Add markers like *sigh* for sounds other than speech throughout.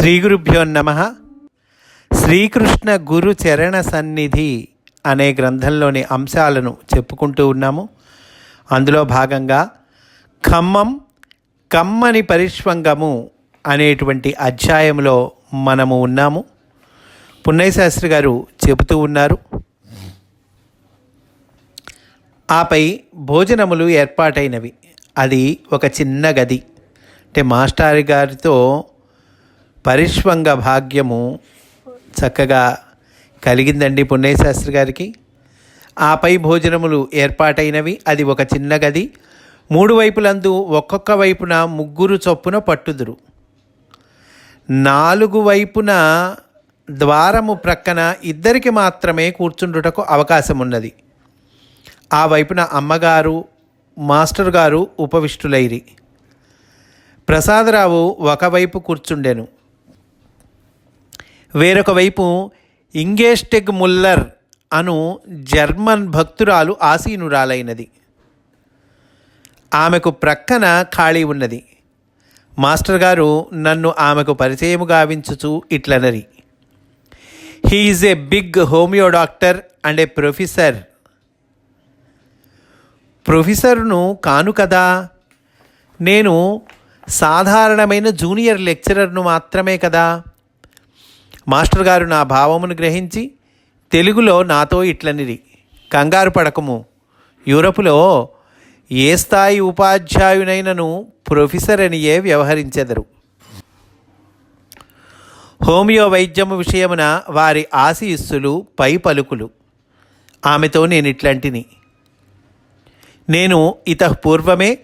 శ్రీ గురుభ్యో నమ. శ్రీకృష్ణ గురు చరణ సన్నిధి అనే గ్రంథంలోని అంశాలను చెప్పుకుంటూ ఉన్నాము. అందులో భాగంగా ఖమ్మం కమ్మని పరిష్వంగము అనేటువంటి అధ్యాయంలో మనము ఉన్నాము. పున్నయశాస్త్రి గారు చెబుతూ ఉన్నారు. ఆపై భోజనములు ఏర్పాటైనవి. అది ఒక చిన్న గది. అంటే మాస్టారి గారితో పరిష్వంగ భాగ్యము చక్కగా కలిగిందండి పుణ్యశాస్త్రి గారికి. ఆపై భోజనములు ఏర్పాటైనవి. అది ఒక చిన్న గది. మూడు వైపులందు ఒక్కొక్క వైపున ముగ్గురు చొప్పున పట్టుదురు. నాలుగు వైపున ద్వారము ప్రక్కన ఇద్దరికి మాత్రమే కూర్చుండుటకు అవకాశం ఉన్నది ఆ వైపున అమ్మగారు మాస్టర్ గారు ఉపవిష్టులైరి. ప్రసాదరావు ఒకవైపు కూర్చుండెను. వేరొక వైపు ఇంగేస్టెగ్ ముల్లర్ అను జర్మన్ భక్తురాలు ఆసీనురాలైనది. ఆమెకు ప్రక్కన ఖాళీ ఉన్నది. మాస్టర్ గారు నన్ను ఆమెకు పరిచయము గావించుచు ఇట్లనరి. He is a big homeo doctor and a professor. ప్రొఫెసర్ను కాను కదా. నేను సాధారణమైన జూనియర్ లెక్చరర్ను మాత్రమే కదా. మాస్టర్ గారు నా భావమును గ్రహించి తెలుగులో నాతో ఇట్లనిరి. కంగారు పడకము. యూరప్లో ఏ స్థాయి ఉపాధ్యాయునైనను ప్రొఫెసర్ అనియే వ్యవహరించెదరు. హోమియో వైద్యము విషయమున వారి ఆశీస్సులు పై పలుకులు. ఆమెతో నేను ఇట్లాంటిని. నేను ఇతపూర్వమే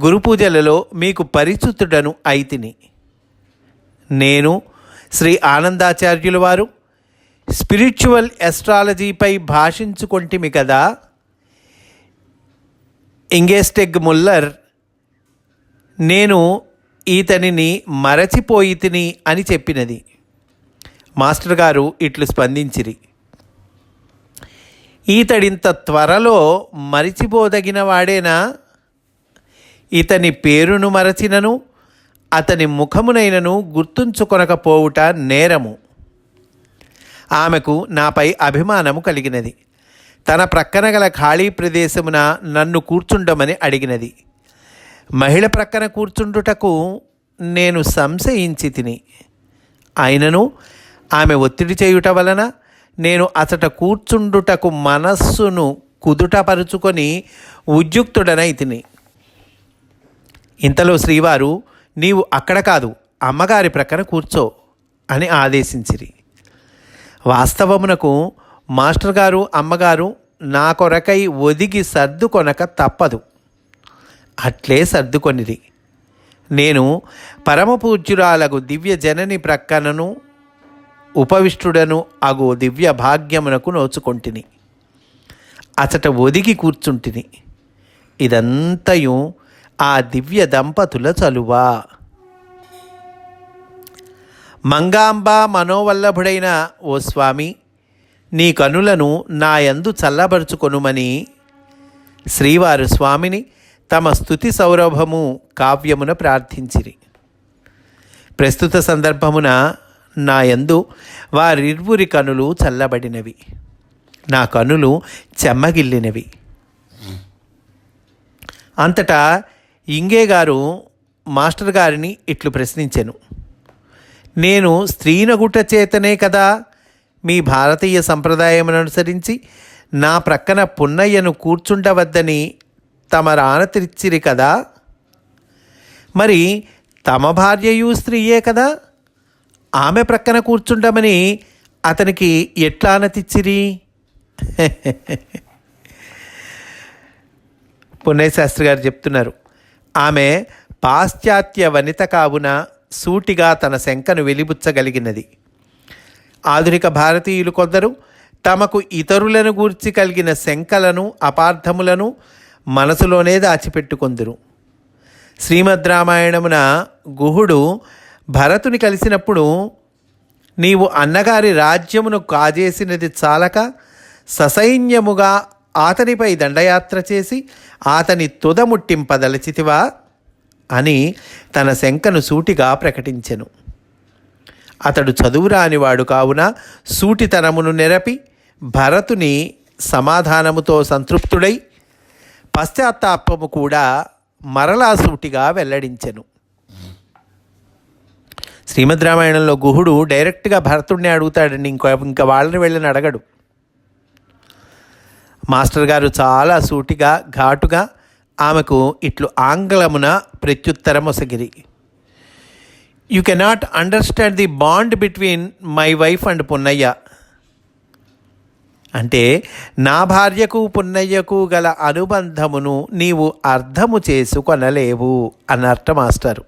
గురుపూజలలో మీకు పరిచితుడను అయితిని. నేను శ్రీ ఆనందాచార్యుల వారు స్పిరిచువల్ ఎస్ట్రాలజీపై భాషించుకొంటిమి కదా. ఇంగేస్టెగ్ ముల్లర్ నేను ఈతనిని మరచిపోయి తిని అని చెప్పినది. మాస్టర్ గారు ఇట్లు స్పందించిరి. ఈతడింత త్వరలో మరిచిపోదగిన వాడేనా? ఇతని పేరును మరచినను? అతని ముఖమునైనను గుర్తుంచుకొనకపోవుట నేరము. ఆమెకు నాపై అభిమానము కలిగినది. తన ప్రక్కన గల ఖాళీ ప్రదేశమున నన్ను కూర్చుండమని అడిగినది. మహిళ ప్రక్కన కూర్చుండుటకు నేను సంశయించి తిని అయినను ఆమె ఒత్తిడి చేయుట వలన నేను అతట కూర్చుండుటకు మనస్సును కుదుటపరుచుకొని ఉద్యుక్తుడనై తిని. ఇంతలో శ్రీవారు నీవు అక్కడ కాదు అమ్మగారి ప్రక్కన కూర్చో అని ఆదేశించిరి. వాస్తవమునకు మాస్టర్ గారు అమ్మగారు నా కొరకై ఒదిగి సర్దుకొనక తప్పదు. అట్లే సర్దుకొనిది నేను పరమపూజ్యురాలకు దివ్య జనని ప్రక్కనను ఉపవిష్టుడను అగు దివ్య భాగ్యమునకు నోచుకొంటిని. అచట ఒదిగి కూర్చుంటిని. ఇదంతయు ఆ దివ్య దంపతుల చలువ. మంగాంబ మనోవల్లభుడైన ఓ స్వామి నీ కనులను నా యందు చల్లబరుచుకొనుమని. శ్రీవారు స్వామిని తమ స్థుతి సౌరభము కావ్యమున ప్రార్థించిరి. ప్రస్తుత సందర్భమున నా యందు వారిరువురి కనులు చల్లబడినవి. నా కనులు చెమ్మగిల్లినవి. అంతటా ఇంగే గారు మాస్టర్ గారిని ఇట్లు ప్రశ్నించెను. నేను స్త్రీనగుట చేతనే కదా మీ భారతీయ సంప్రదాయమును అనుసరించి నా ప్రక్కన పున్నయ్యను కూర్చుండవద్దని తమరానతిరిచ్చిరి కదా. మరి తమ భార్యయు స్త్రీయే కదా? ఆమె ప్రక్కన కూర్చుండమని అతనికి ఎట్లా అనతిచ్చిరి *laughs* పున్నయ్య శాస్త్రి గారు చెప్తున్నారు. ఆమె పాశ్చాత్య వనిత కావున సూటిగా తన శంకను వెలిబుచ్చగలిగినది. ఆధునిక భారతీయులు కొందరు తమకు ఇతరులను గూర్చి కలిగిన శంకలను అపార్థములను మనసులోనే దాచిపెట్టుకొందురు. శ్రీమద్ రామాయణమున గుహుడు భరతుని కలిసినప్పుడు నీవు అన్నగారి రాజ్యమును కాజేసినది చాలక ససైన్యముగా అతనిపై దండయాత్ర చేసి అతని తుదముట్టింపదలచితివా అని తన శంకను సూటిగా ప్రకటించెను. అతడు చదువురానివాడు కావున సూటితనమును నెరపి భరతుని సమాధానముతో సంతృప్తుడై పశ్చాత్తాపము కూడా మరలా సూటిగా వెల్లడించెను. శ్రీమద్ రామాయణంలో గుహుడు డైరెక్ట్గా భరతుడిని అడుగుతాడండి ఇంకో ఇంకా వాళ్ళని వెళ్ళని అడగడు. మాస్టర్ గారు చాలా సూటిగా ఘాటుగా ఆమెకు ఇట్లు ఆంగ్లమున ప్రత్యుత్తరం ఒసగిరి you cannot understand the bond between my wife and Punnaiah అంటే నా భార్యకు పున్నయ్యకు గల అనుబంధమును నీవు అర్థము చేసుకొనలేవు అన్నర్ట మాస్టరు.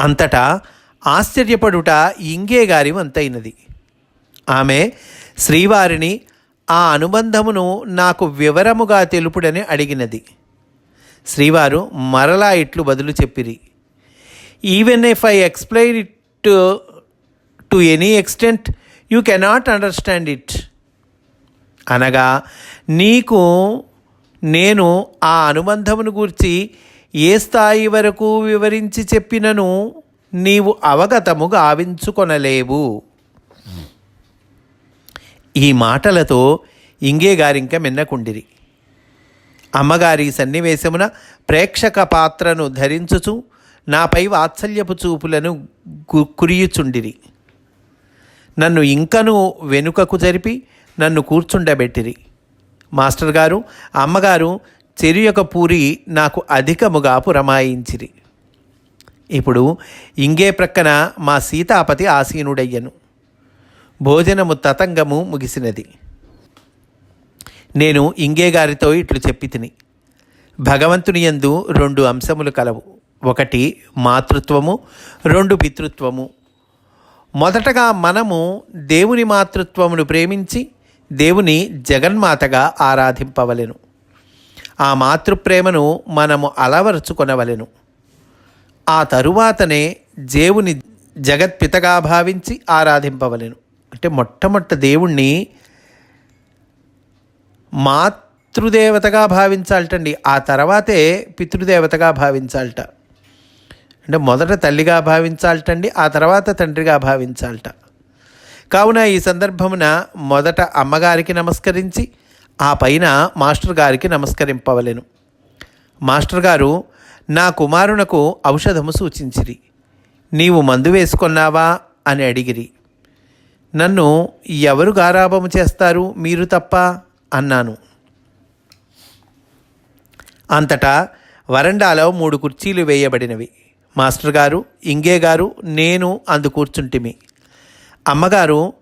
అంతటా ఆశ్చర్యపడుట ఇంగే గారి వంతైనది ఆమె శ్రీవారిని ఆ అనుబంధమును నాకు వివరముగా తెలుపుడని అడిగినది. శ్రీవారు మరలా ఇట్లు బదులు చెప్పిరి. Even if I explain it to any extent you cannot understand it అనగా నీకు నేను ఆ అనుబంధమును గూర్చి ఏ స్థాయి వరకు వివరించి చెప్పినను నీవు అవగతము గావించుకొనలేవు ఈ మాటలతో ఇంగే గారింక మిన్నకుండిరి. అమ్మగారి సన్నివేశమున ప్రేక్షక పాత్రను ధరించుచు నాపై వాత్సల్యపు చూపులను గు కురియుచుండిరి. నన్ను ఇంకను వెనుకకు జరిపి నన్ను కూర్చుండబెట్టిరి. మాస్టర్ గారు అమ్మగారు చెరియొక పూరి నాకు అధికముగా పురమాయించిరి. ఇప్పుడు ఇంగే ప్రక్కన మా సీతాపతి ఆసీనుడయ్యను. భోజనము తతంగము ముగిసినది. నేను ఇంగేగారితో ఇట్లు చెప్పి తిని భగవంతుని యందు రెండు అంశములు కలవు. ఒకటి మాతృత్వము రెండు పితృత్వము. మొదటగా మనము దేవుని మాతృత్వమును ప్రేమించి దేవుని జగన్మాతగా ఆరాధింపవలెను. ఆ మాతృప్రేమను మనము అలవరుచుకొనవలెను. ఆ తరువాతనే దేవుని జగత్పితగా భావించి ఆరాధింపవలెను. అంటే మొట్టమొట్ట దేవుణ్ణి మాతృదేవతగా భావించాలటండి. ఆ తర్వాతే పితృదేవతగా భావించాలట. అంటే మొదట తల్లిగా భావించాలటండి ఆ తర్వాత తండ్రిగా భావించాలట. కావున ఈ సందర్భమున మొదట అమ్మగారికి నమస్కరించి ఆ పైన మాస్టర్ గారికి నమస్కరింపవలెను. మాస్టర్ గారు నా కుమారునకు ఔషధము సూచించిరి. నీవు మందు వేసుకున్నావా అని అడిగిరి. నన్ను ఎవరు గారాబము చేస్తారు మీరు తప్ప అన్నాను. అంతటా వరండాలో మూడు కుర్చీలు వేయబడినవి. మాస్టర్ గారు ఇంగే గారు నేను అందు కూర్చుంటిమి. అమ్మగారు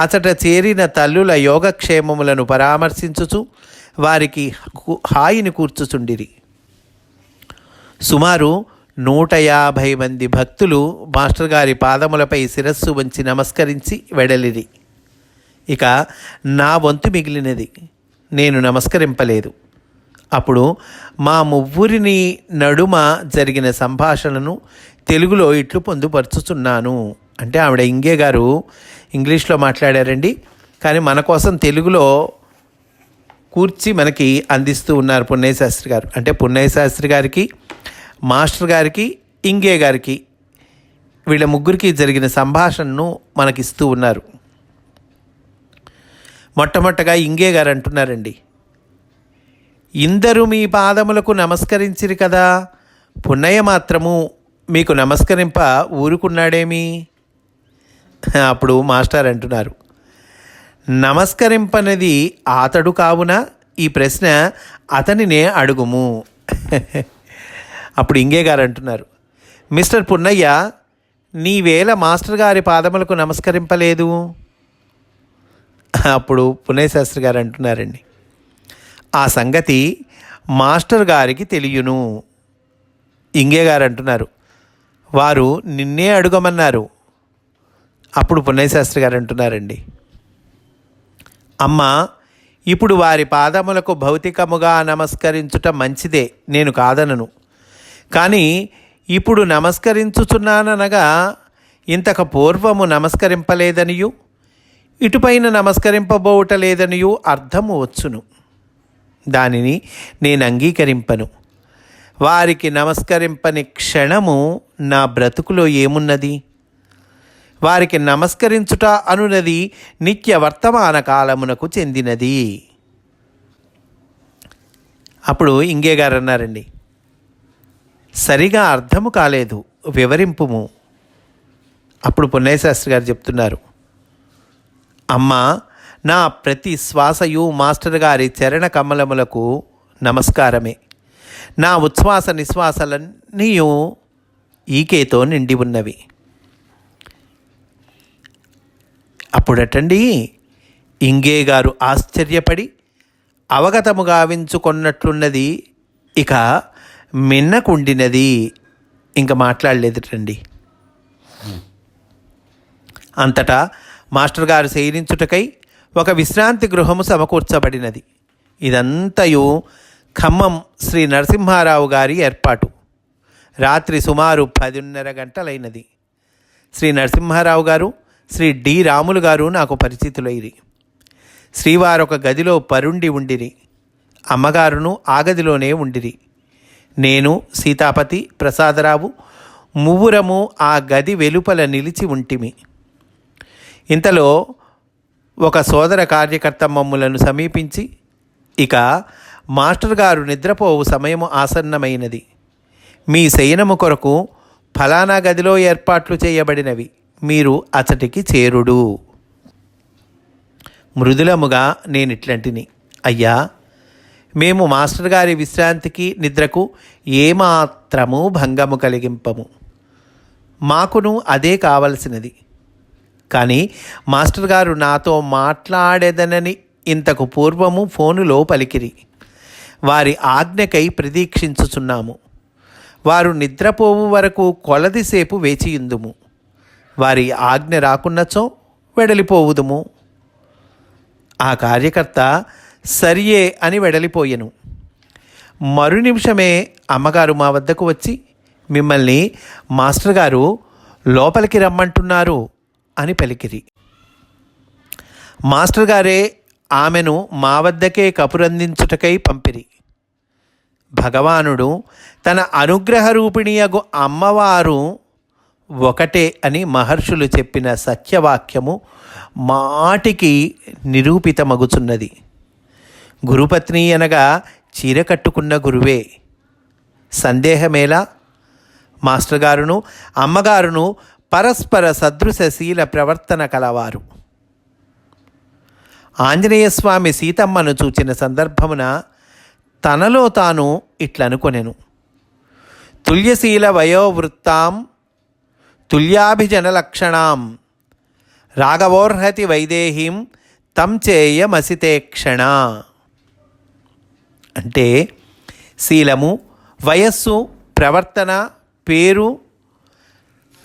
అతట చేరిన తల్లుల యోగక్షేమములను పరామర్శించుచు వారికి హాయిని కూర్చుచుండిరి. సుమారు నూట యాభై మంది భక్తులు మాస్టర్ గారి పాదములపై శిరస్సు వంచి నమస్కరించి వెడలిరి. ఇక నా వంతు మిగిలినది నేను నమస్కరింపలేదు. అప్పుడు మా మువ్వురిని నడుమ జరిగిన సంభాషణను తెలుగులో ఇట్లు పొందుపరుచుతున్నాను అంటే ఆవిడ ఇంగే గారు ఇంగ్లీష్లో మాట్లాడారండి కానీ మన కోసం తెలుగులో కూర్చి మనకి అందిస్తూ ఉన్నారు పున్నయ్య శాస్త్రి గారు. అంటే పున్నయ్య శాస్త్రి గారికి మాస్టర్ గారికి ఇంగే గారికి వీళ్ళ ముగ్గురికి జరిగిన సంభాషణను మనకిస్తూ ఉన్నారు. మొట్టమొట్టగా ఇంగే గారు అంటున్నారండి. ఇందరు మీ పాదములకు నమస్కరించిరి కదా పున్నయ్య మాత్రము మీకు నమస్కరింప ఊరుకున్నాడేమి? అప్పుడు మాస్టర్ అంటున్నారు. నమస్కరింపనది అతడు కావున? ఈ ప్రశ్న అతనినే అడుగుము. *laughs* అప్పుడు ఇంగే గారు అంటున్నారు మిస్టర్ పున్నయ్య నీవేళ మాస్టర్ గారి పాదములకు నమస్కరింపలేదు. అప్పుడు పునయ్య శాస్త్రి గారు అంటున్నారండి ఆ సంగతి మాస్టర్ గారికి తెలియను. ఇంగే గారు అంటున్నారు వారు నిన్నే అడుగమన్నారు. అప్పుడు పున్నయ్య శాస్త్రి గారు అంటున్నారండి అమ్మ ఇప్పుడు వారి పాదములకు భౌతికముగా నమస్కరించుట మంచిదే నేను కాదనను. కానీ ఇప్పుడు నమస్కరించుచున్నాననగా ఇంతకు పూర్వము నమస్కరింపలేదనియు ఇటుపైన నమస్కరింపబోవటలేదనియు అర్థము వచ్చును. దానిని నేను అంగీకరింపను. వారికి నమస్కరింపని క్షణము నా బ్రతుకులో ఏమున్నది? వారికి నమస్కరించుట అనునది నిత్య వర్తమాన కాలమునకు చెందినది. అప్పుడు ఇంగే గారు అన్నారండి సరిగా అర్థము కాలేదు వివరింపుము. అప్పుడు పున్నయ్యశాస్త్రి గారు చెప్తున్నారు అమ్మా నా ప్రతి శ్వాసయు మాస్టర్ గారి చరణ కమలములకు నమస్కారమే. నా ఉచ్ఛ్వాస నిశ్వాసలన్నీ ఈకేతో నిండి ఉన్నవి. అప్పుడటండి ఇంగే గారు ఆశ్చర్యపడి అవగతము గావించుకున్నట్లున్నది. ఇక మిన్నకుండినది ఇంక మాట్లాడలేదుటండి అంతటా మాస్టర్ గారు శయనించుటకై ఒక విశ్రాంతి గృహము సమకూర్చబడినది. ఇదంతయు ఖమ్మం శ్రీ నరసింహారావు గారి ఏర్పాటు. రాత్రి సుమారు పదిన్నర గంటలైనది. శ్రీ నరసింహారావు గారు శ్రీ డి రాములు గారు నాకు పరిచితులైరి. శ్రీవారు ఒక గదిలో పరుండి ఉండిరి. అమ్మగారును ఆ గదిలోనే ఉండిరి. నేను సీతాపతి ప్రసాదరావు మువ్వురము ఆ గది వెలుపల నిలిచి ఉంటిమి. ఇంతలో ఒక సోదర కార్యకర్త మమ్ములను సమీపించి ఇక మాస్టర్ గారు నిద్రపోవు సమయము ఆసన్నమైనది. మీ శయనము కొరకు ఫలానా గదిలో ఏర్పాట్లు చేయబడినవి. మీరు అతటికి చేరుడు. మృదులముగా నేనిట్లాంటిని. అయ్యా మేము మాస్టర్ గారి విశ్రాంతికి నిద్రకు ఏమాత్రము భంగము కలిగింపము. మాకును అదే కావలసినది. కానీ మాస్టర్ గారు నాతో మాట్లాడేదనని ఇంతకు పూర్వము ఫోనులో పలికిరి వారి ఆజ్ఞకై ప్రతీక్షించుచున్నాము వారు నిద్రపోవు వరకు కొలదిసేపు వేచియుందుము. వారి ఆజ్ఞ రాకున్నచో వెడలిపోవుదుము. ఆ కార్యకర్త సరియే అని వెడలిపోయెను. మరు నిమిషమే అమ్మగారు మా వద్దకు వచ్చి మిమ్మల్ని మాస్టర్ గారు లోపలికి రమ్మంటున్నారు అని పలికిరి. మాస్టర్ గారే ఆమెను మా వద్దకే కపురందించుటకై పంపిరి. భగవానుడు తన అనుగ్రహ రూపిణియగు అమ్మవారు ఒకటే అని మహర్షులు చెప్పిన సత్యవాక్యము మాటికి నిరూపితమగుచున్నది. గురుపత్ని అనగా చీర కట్టుకున్న గురువే. సందేహమేలా? మాస్టర్ గారును అమ్మగారును పరస్పర సదృశశీల ప్రవర్తన కలవారు. ఆంజనేయస్వామి సీతమ్మను చూచిన సందర్భమున తనలో తాను ఇట్లనుకొనెను. తుల్యశీల వయోవృత్తాం తుల్యాభిజన లక్షణాం రాఘవోర్హతి వైదేహీం తం చేయమసితే క్షణ. అంటే శీలము వయస్సు ప్రవర్తన పేరు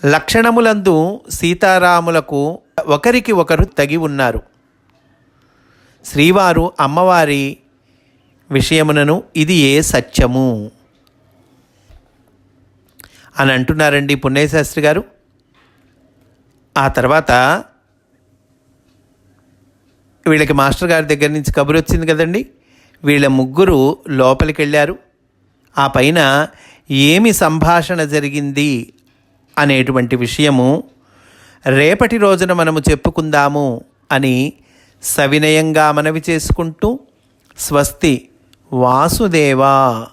లక్షణములందు సీతారాములకు ఒకరికి ఒకరు తగి ఉన్నారు. శ్రీవారు అమ్మవారి విషయమునను ఇది ఏ సత్యము? అని అంటున్నారండి పుణ్యశాస్త్రి గారు. ఆ తర్వాత వీళ్ళకి మాస్టర్ గారి దగ్గర నుంచి కబురు వచ్చింది కదండి. వీళ్ళ ముగ్గురు లోపలికెళ్ళారు. ఆ పైన ఏమి సంభాషణ జరిగింది అనేటువంటి విషయము రేపటి రోజున మనము చెప్పుకుందాము అని సవినయంగా మనవి చేసుకుంటూ స్వస్తి వాసుదేవా.